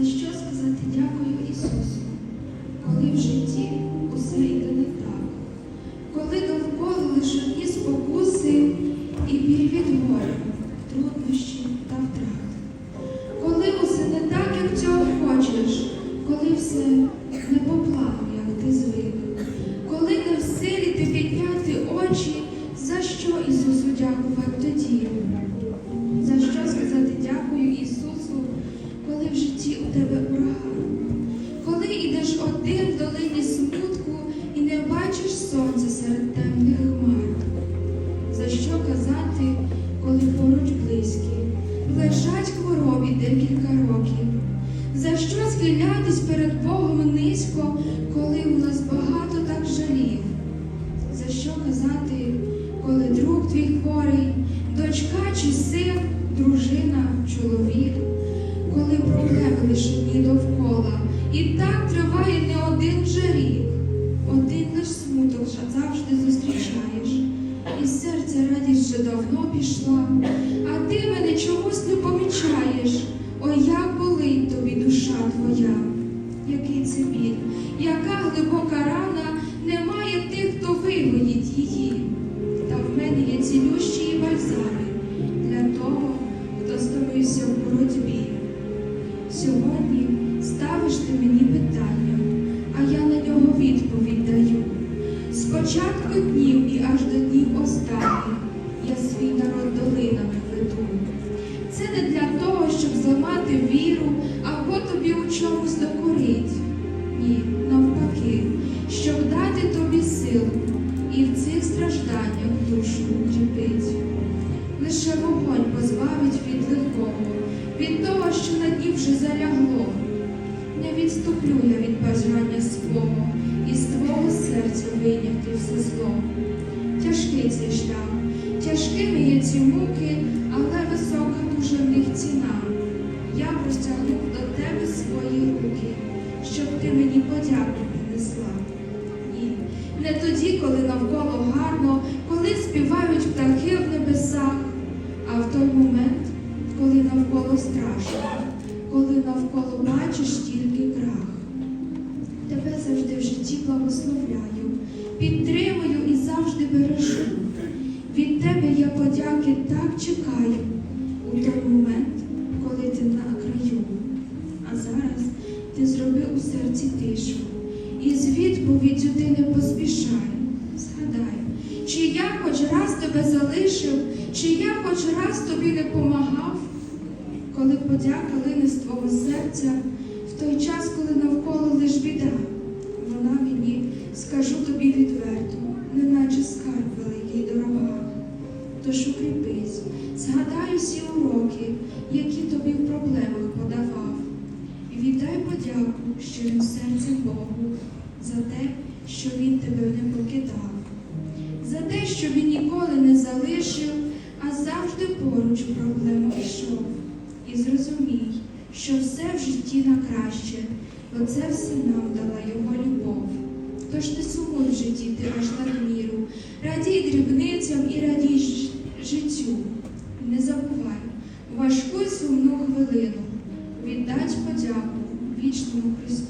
За що сказати дякую Ісусу, коли в житті усе йде не так, коли довкола лише одні спокуси і біль від горя, труднощі та втрат. Коли усе не так, як цього хочеш, коли все не по плану, як ти звик, коли не в силі ти підняти очі, за що Ісусу дякувати лежать хворобі декілька років? За що схилятись перед Богом низько, коли у нас багато так жалів? За що казати, коли друг твій хворий, дочка чи син, дружина, чоловік, коли проблеми лише дні довкола, і так триває не один вже рік, один лиш смуток завжди зустрічаєш, і з серця радість вже давно пішла, а ти мене біль, яка глибока рана, немає тих, хто вигоїть її. Та в мене є цілющі і бальзами для того, хто стомився в боротьбі. Сьогодні ставиш ти мені питання, а я на нього відповідь даю. З початку днів і аж до днів останніх я свій вогонь позбавить від легкого, від того, що на дні вже залягло. Не відступлю я від бажання свого і з твого серця вийняти все зло. Тяжкий цей шлях, тяжкими є ці муки, але висока дуже в них ціна. Я простягнув до тебе свої руки, щоб ти мені подяку принесла. Ні, не тоді, коли навколо гарно, коли співають птахи в небесах, страшно, коли навколо бачиш тільки крах. Тебе завжди в житті благословляю, підтримую і завжди бережу. Від тебе я подяки так чекаю у той момент, коли ти на краю. А зараз ти зроби у серці тишу. І з відповіддю ти не поспішай. Згадай, чи я хоч раз тебе залишив, чи я хоч раз тобі не помагав, коли подяка лине з твого серця, в той час, коли навколо лиш біда, вона мені, скажу тобі відверто, неначе скарб великий дорога. Тож укріпись, згадай усі уроки, які тобі в проблемах подавав, і віддай подяку щирим серцем Богу за те, що Він тебе не покидав, за те, що він ніколи не залишив, а завжди поруч в проблемах йшов. І зрозумій, що все в житті на краще, бо це все нам дала його любов. Тож не сумуй в житті ти аж надміру, радій дрібницям і радій життю. Не забувай важку сумну хвилину віддать подяку вічному Христу.